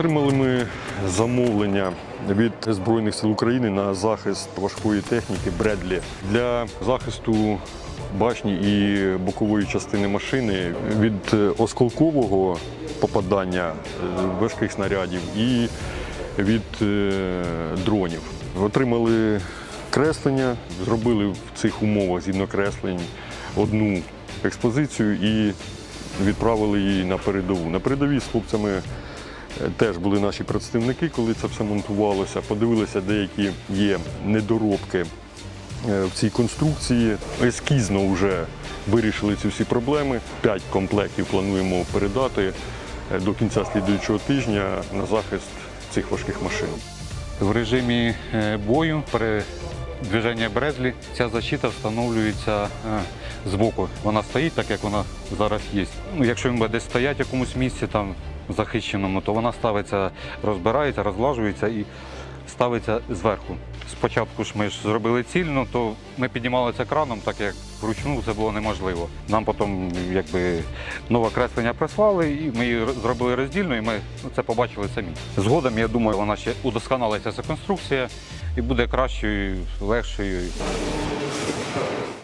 Отримали ми замовлення від Збройних сил України на захист важкої техніки Бредлі для захисту башні і бокової частини машини від е, осколкового попадання е, важких снарядів і від е, дронів. Отримали креслення, зробили в цих умовах згідно креслень одну експозицію і відправили її на передову. На передовій з хлопцями теж були наші представники, коли це все монтувалося. Подивилися, деякі є недоробки е, в цій конструкції. Ескізно вже вирішили ці всі проблеми. П'ять комплектів плануємо передати е, до кінця слідуючого тижня на захист цих важких машин. В режимі е, бою передвиження Бредлі ця защита встановлюється е, збоку. Вона стоїть так, як вона зараз є. Ну, якщо він буде десь стояти в якомусь місці там захищеному, то вона ставиться, розбирається, розлажується і ставиться зверху. Спочатку ж ми ж зробили цільно, то ми піднімали це краном, так як вручну це було неможливо. Нам потім якби нове креслення прислали, і ми її зробили роздільно, і ми ну, це побачили самі. Згодом, я думаю, вона ще удосконалиться ця конструкція і буде кращою, легшою.